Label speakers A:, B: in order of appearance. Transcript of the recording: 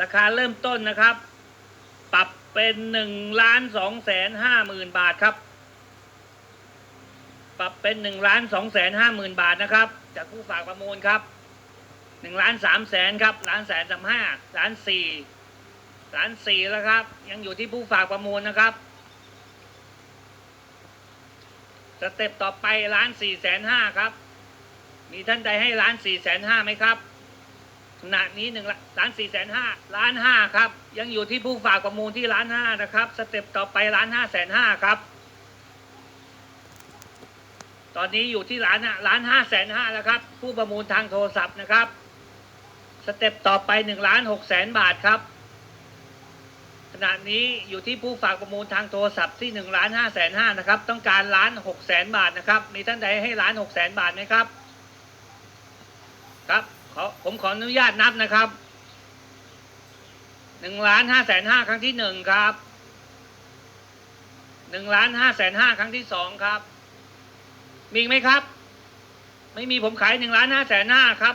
A: ราคาเริ่มต้นนะครับ ปรับเป็นหนึ่งล้านสองแสนห้าหมื่นบาทครับ ปรับเป็นหนึ่งล้านสองแสนห้าหมื่นบาทนะครับ จากผู้ฝากประมูลครับหนึ่งล้านสามแสนครับล้านแสนสามห้าล้านสี่ล้านสี่แล้วครับ ยังอยู่ที่ผู้ฝากประมูลนะครับสเต็ปต่อไปล้านสี่แสนห้าครับ มีท่านใดให้ล้านสี่แสนห้าไหมครับ ณะนี้หนึ่งล้านสี่แสนห้าล้านห้าครับ ยังอยู่ที่ผู้ฝากประมูลที่ล้านห้านะครับ สเต็ปต่อไปล้านห้าแสนห้าครับ ตอนนี้อยู่ที่ล้านล้านห้าแสนห้าแล้วครับ ผู้ประมูลทางโทรศัพท์นะครับ สเต็ปต่อไปหนึ่งล้านหกแสนบาทครับ ขณะนี้อยู่ที่ผู้ฝากประมูลทางโทรศัพท์ที่หนึ่งล้านห้าแสนห้านะครับ ต้องการล้านหกแสนบาทนะครับ มีท่านใดให้ล้านหกแสนบาทไหมครับ ครับ ขอผมขออนุญาตนับนะครับหนึ่งล้านห้าแสนห้าครั้งที่หนึ่งครับหนึ่งล้านห้าแสนห้าครั้งที่สองครับ มีไหมครับ ไม่มีผมขายหนึ่งล้านห้าแสนห้าครับ